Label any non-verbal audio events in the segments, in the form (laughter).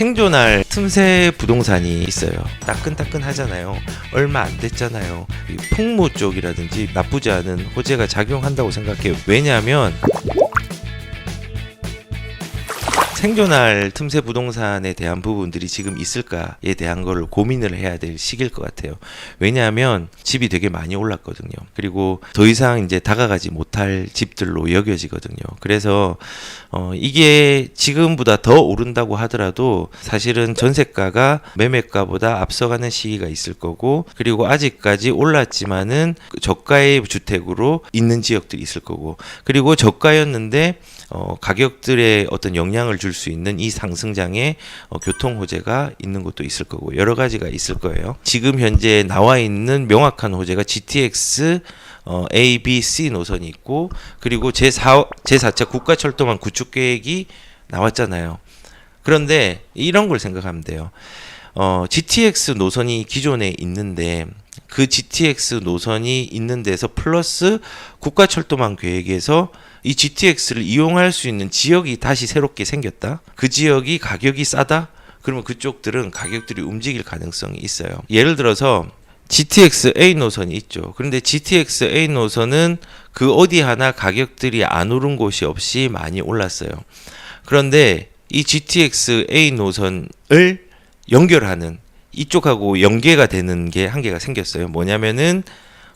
생존할 틈새 부동산이 있어요. 따끈따끈하잖아요. 얼마 안 됐잖아요. 이 풍무 쪽이라든지 나쁘지 않은 호재가 작용한다고 생각해요. 왜냐하면 생존할 틈새 부동산에 대한 부분들이 지금 있을까에 대한 거를 고민을 해야 될 시기일 것 같아요. 왜냐하면 집이 되게 많이 올랐거든요. 그리고 더 이상 이제 다가가지 못할 집들로 여겨지거든요. 그래서 어 이게 지금보다 더 오른다고 하더라도 사실은 전세가가 매매가보다 앞서가는 시기가 있을 거고 그리고 아직까지 올랐지만은 저가의 주택으로 있는 지역들이 있을 거고 그리고 저가였는데 어, 가격들의 어떤 영향을 줄수 있는 이 상승장에 어, 교통 호재가 있는 것도 있을 거고 여러 가지가 있을 거예요. 지금 현재 나와 있는 명확한 호재가 GTX 어, A, B, C 노선이 있고 그리고 제4 제4차 국가철도망 구축 계획이 나왔잖아요. 그런데 이런 걸 생각하면 돼요. 어, GTX 노선이 기존에 있는데 그 GTX 노선이 있는 데서 플러스 국가철도망 계획에서 이 GTX를 이용할 수 있는 지역이 다시 새롭게 생겼다. 그 지역이 가격이 싸다. 그러면 그쪽들은 가격들이 움직일 가능성이 있어요. 예를 들어서 GTX A 노선이 있죠. 그런데 GTX A 노선은 그 어디 하나 가격들이 안 오른 곳이 없이 많이 올랐어요. 그런데 이 GTX A 노선을 연결하는 이쪽하고 연계가 되는 게 한계가 생겼어요. 뭐냐면은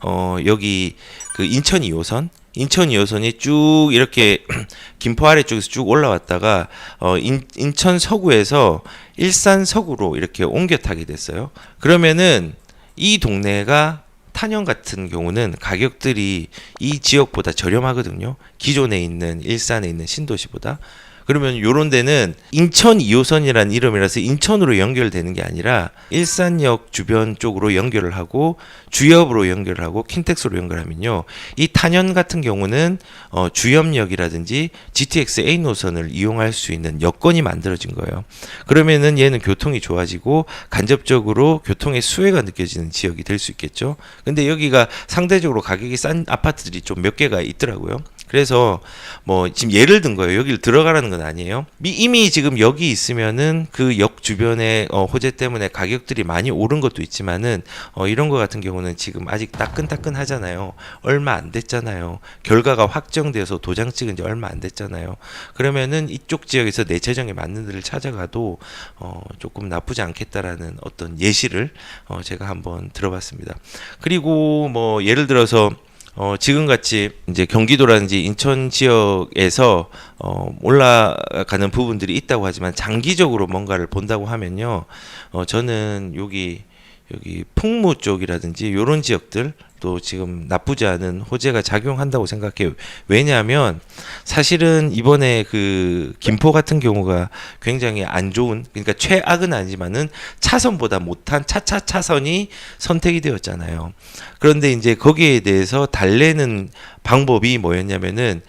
어 여기 그 인천 2호선 인천 2호선이 쭉 이렇게 (clears throat) 김포 아래쪽에서 쭉 올라왔다가 어 인, 인천 서구에서 일산 서구로 이렇게 옮겨 타게 됐어요. 그러면은 이 동네가 탄현 같은 경우는 가격들이 이 지역보다 저렴하거든요. 기존에 있는 일산에 있는 신도시보다. 그러면 요런 데는 인천 2호선이라는 이름이라서 인천으로 연결되는 게 아니라 일산역 주변 쪽으로 연결을 하고 주엽으로 연결을 하고 킨텍스로 연결하면요. 이 탄현 같은 경우는 어, 주엽역이라든지 GTX A 노선을 이용할 수 있는 여건이 만들어진 거예요. 그러면은 얘는 교통이 좋아지고 간접적으로 교통의 수혜가 느껴지는 지역이 될 수 있겠죠. 근데 여기가 상대적으로 가격이 싼 아파트들이 좀 몇 개가 있더라고요. 그래서 뭐 지금 예를 든 거예요. 여기를 들어가라는 건 아니에요. 미- 이미 지금 여기 있으면은 그 역 주변에 어, 호재 때문에 가격들이 많이 오른 것도 있지만은 어, 이런 거 같은 경우는 지금 아직 따끈따끈하잖아요. 얼마 안 됐잖아요. 결과가 확정돼서 도장 찍은 지 얼마 안 됐잖아요. 그러면은 이쪽 지역에서 내 재정에 맞는 데를 찾아가도 어, 조금 나쁘지 않겠다라는 어떤 예시를 어, 제가 한번 들어봤습니다. 그리고 뭐 예를 들어서 어, 지금 같이 이제 경기도라든지 인천 지역에서 어, 올라가는 부분들이 있다고 하지만 장기적으로 뭔가를 본다고 하면요. 어, 저는 여기 여기 풍무 쪽이라든지 요런 지역들 또 지금 나쁘지 않은 호재가 작용한다고 생각해요. 왜냐하면 사실은 이번에 그 김포 같은 경우가 굉장히 안 좋은 그러니까 최악은 아니지만은 차선보다 못한 차차 차선이 선택이 되었잖아요. 그런데 이제 거기에 대해서 달래는 방법이 뭐였냐면은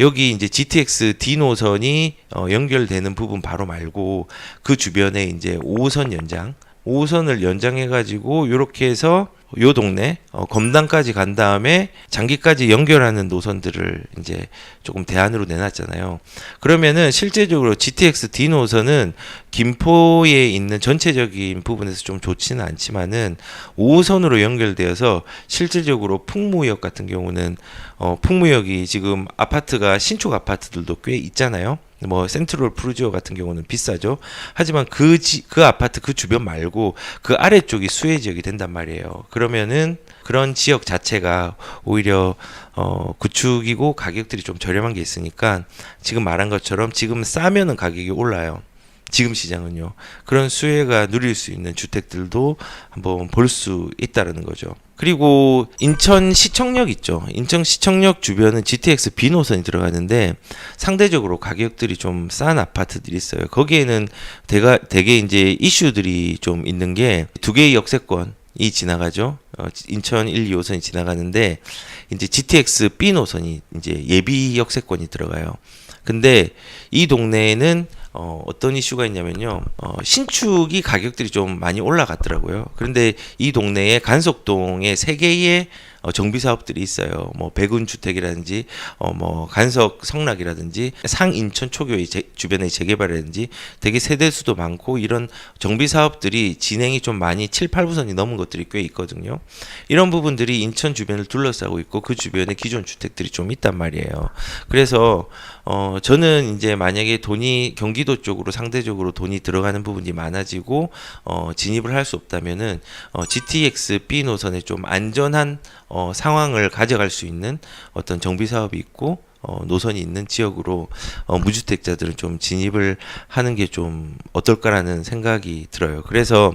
여기 이제 GTX D 노선이 어, 연결되는 부분 바로 말고 그 주변에 이제 5호선 연장 5호선을 연장해 가지고 요렇게 해서 요 동네 어, 검단까지 간 다음에 장기까지 연결하는 노선들을 이제 조금 대안으로 내놨잖아요. 그러면은 실제적으로 GTX D 노선은 김포에 있는 전체적인 부분에서 좀 좋지는 않지만은 5호선으로 연결되어서 실질적으로 풍무역 같은 경우는 어, 풍무역이 지금 아파트가 신축 아파트들도 꽤 있잖아요. 뭐 센트럴 프루지오 같은 경우는 비싸죠. 하지만 그, 지, 그 아파트 그 주변 말고 그 아래쪽이 수혜 지역이 된단 말이에요. 그러면은 그런 지역 자체가 오히려 어, 구축이고 가격들이 좀 저렴한 게 있으니까 지금 말한 것처럼 지금 싸면은 가격이 올라요. 지금 시장은요. 그런 수혜가 누릴 수 있는 주택들도 한번 볼 수 있다라는 거죠. 그리고 인천 시청역 있죠. 인천 시청역 주변은 GTX B 노선이 들어가는데 상대적으로 가격들이 좀 싼 아파트들이 있어요. 거기에는 대가 대개 이제 이슈들이 좀 있는 게 두 개의 역세권 이 지나가죠. 어, 인천 1, 2호선이 지나가는데 이제 GTX B 노선이 이제 예비 역세권이 들어가요. 근데 이 동네에는 어, 어떤 이슈가 있냐면요. 어, 신축이 가격들이 좀 많이 올라갔더라고요. 그런데 이 동네에 간석동에 세 개의 어, 정비 사업들이 있어요. 뭐 백운 주택이라든지 어 뭐 간석 성락이라든지 상인천 초교의 재- 주변의 재개발이라든지 되게 세대수도 많고 이런 정비 사업들이 진행이 좀 많이 7, 8부선이 넘은 것들이 꽤 있거든요. 이런 부분들이 인천 주변을 둘러싸고 있고 그 주변에 기존 주택들이 좀 있단 말이에요. 그래서 어 저는 이제 만약에 돈이 경기도 쪽으로 상대적으로 돈이 들어가는 부분이 많아지고 어 진입을 할 수 없다면은 어 GTX B 노선에 좀 안전한 어 상황을 가져갈 수 있는 어떤 정비 사업이 있고 어, 노선이 있는 지역으로 어, 무주택자들은 좀 진입을 하는 게 좀 어떨까라는 생각이 들어요. 그래서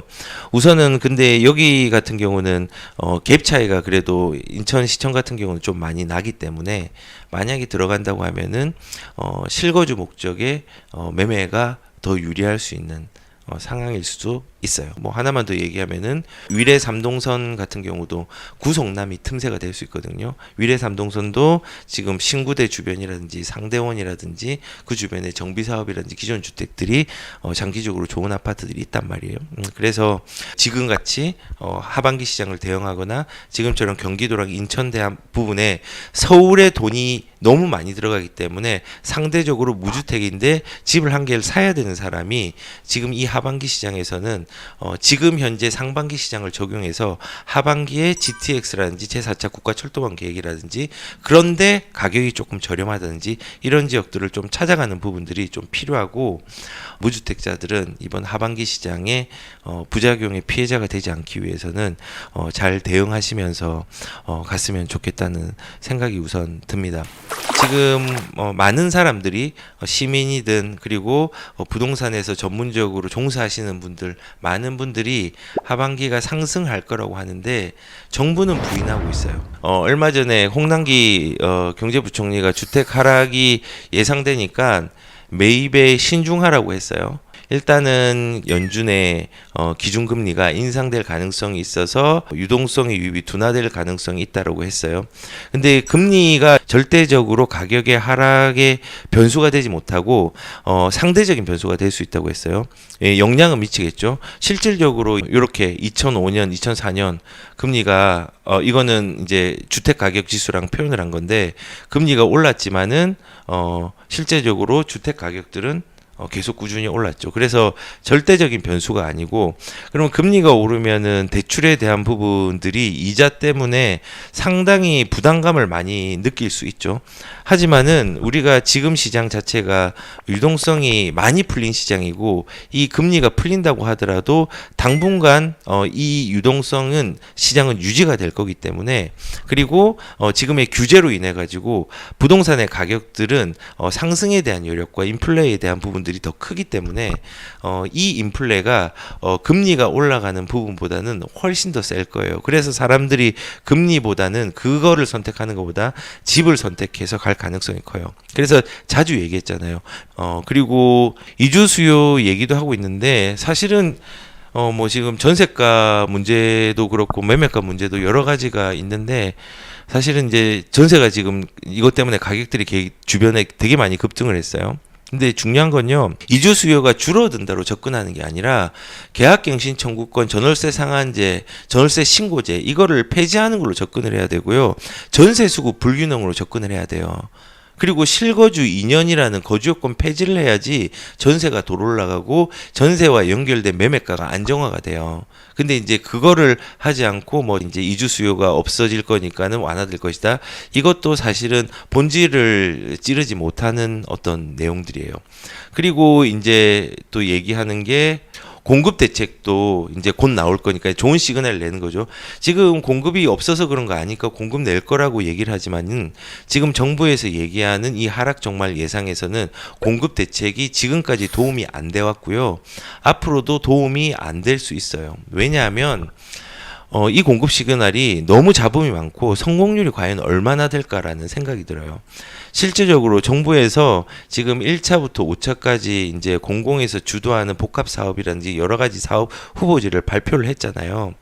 우선은 근데 여기 같은 경우는 어, 갭 차이가 그래도 인천시청 같은 경우는 좀 많이 나기 때문에 만약에 들어간다고 하면은 어, 실거주 목적의 어, 매매가 더 유리할 수 있는 어, 상황일 수도 있어요. 뭐 하나만 더 얘기하면은 위례 삼동선 같은 경우도 구속남이 틈새가 될 수 있거든요. 위례 삼동선도 지금 신구대 주변이라든지 상대원이라든지 그 주변에 정비 사업이라든지 기존 주택들이 어, 장기적으로 좋은 아파트들이 있단 말이에요. 음, 그래서 지금 같이 어, 하반기 시장을 대응하거나 지금처럼 경기도랑 인천 대한 부분에 서울에 돈이 너무 많이 들어가기 때문에 상대적으로 무주택인데 집을 한 개를 사야 되는 사람이 지금 이 하반기 시장에서는 어, 지금 현재 상반기 시장을 적용해서 하반기에 GTX라든지 제4차 국가 철도망 계획이라든지 그런데 가격이 조금 저렴하다든지 이런 지역들을 좀 찾아가는 부분들이 좀 필요하고 무주택자들은 이번 하반기 시장에 어, 부작용의 피해자가 되지 않기 위해서는 어, 잘 대응하시면서 어, 갔으면 좋겠다는 생각이 우선 듭니다. 지금 어, 많은 사람들이 어, 시민이든 그리고 어, 부동산에서 전문적으로 종사하시는 분들 많은 분들이 하반기가 상승할 거라고 하는데 정부는 부인하고 있어요. 어, 얼마 전에 홍남기 어, 경제부총리가 주택 하락이 예상되니까 매입에 신중하라고 했어요. 일단은 연준의 어, 기준금리가 인상될 가능성이 있어서 유동성의 유입이 둔화될 가능성이 있다라고 했어요. 근데 금리가 절대적으로 가격의 하락의 변수가 되지 못하고 어, 상대적인 변수가 될 수 있다고 했어요. 예, 영향은 미치겠죠. 실질적으로 이렇게 2005년, 2004년 금리가 어, 이거는 이제 주택 가격 지수랑 표현을 한 건데 금리가 올랐지만은 어, 실제적으로 주택 가격들은 어, 계속 꾸준히 올랐죠. 그래서 절대적인 변수가 아니고 그러면 금리가 오르면은 대출에 대한 부분들이 이자 때문에 상당히 부담감을 많이 느낄 수 있죠. 하지만은 우리가 지금 시장 자체가 유동성이 많이 풀린 시장이고 이 금리가 풀린다고 하더라도 당분간 어, 이 유동성은 시장은 유지가 될 거기 때문에 그리고 어, 지금의 규제로 인해 가지고 부동산의 가격들은 어, 상승에 대한 여력과 인플레에 대한 부분 들이 더 크기 때문에 어, 이 인플레가 어, 금리가 올라가는 부분보다는 훨씬 더 셀 거예요. 그래서 사람들이 금리보다는 그거를 선택하는 것보다 집을 선택해서 갈 가능성이 커요. 그래서 자주 얘기했잖아요. 어, 그리고 이주 수요 얘기도 하고 있는데 사실은 어, 뭐 지금 전세가 문제도 그렇고 매매가 문제도 여러 가지가 있는데 사실은 이제 전세가 지금 이것 때문에 가격들이 개- 주변에 되게 많이 급등을 했어요. 근데 중요한 건요, 이주 수요가 줄어든다로 접근하는 게 아니라 계약갱신 청구권, 전월세 상한제, 전월세 신고제 이거를 폐지하는 걸로 접근을 해야 되고요. 전세 수급 불균형으로 접근을 해야 돼요. 그리고 실거주 2년이라는 거주요건 폐지를 해야지 전세가 덜 올라가고 전세와 연결된 매매가가 안정화가 돼요. 근데 이제 그거를 하지 않고 뭐 이제 이주 수요가 없어질 거니까는 완화될 것이다. 이것도 사실은 본질을 찌르지 못하는 어떤 내용들이에요. 그리고 이제 또 얘기하는 게 공급 대책도 이제 곧 나올 거니까 좋은 시그널을 내는 거죠. 지금 공급이 없어서 그런 거 아니까 공급 낼 거라고 얘기를 하지만은 지금 정부에서 얘기하는 이 하락 정말 예상에서는 공급 대책이 지금까지 도움이 안 돼 왔고요. 앞으로도 도움이 안 될 수 있어요. 왜냐하면 어, 이 공급 시그널이 너무 잡음이 많고 성공률이 과연 얼마나 될까라는 생각이 들어요. 실제적으로 정부에서 지금 1차부터 5차까지 이제 공공에서 주도하는 복합 사업이라든지 여러 가지 사업 후보지를 발표를 했잖아요.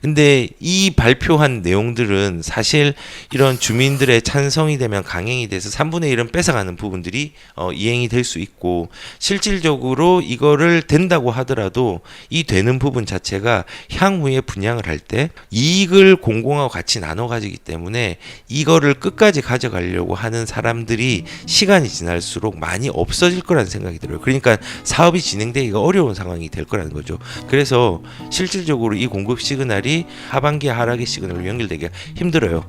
근데 이 발표한 내용들은 사실 이런 주민들의 찬성이 되면 강행이 돼서 3분의 1은 뺏어가는 부분들이 어, 이행이 될 수 있고 실질적으로 이거를 된다고 하더라도 이 되는 부분 자체가 향후에 분양을 할때때 이익을 공공하고 같이 나눠 가지기 때문에 이거를 끝까지 가져가려고 하는 사람들이 시간이 지날수록 많이 없어질 거라는 생각이 들어요. 그러니까 사업이 진행되기가 어려운 상황이 될 거라는 거죠. 그래서 실질적으로 이 공급 시그널이 하반기 하락의 시그널로 연결되기가 힘들어요.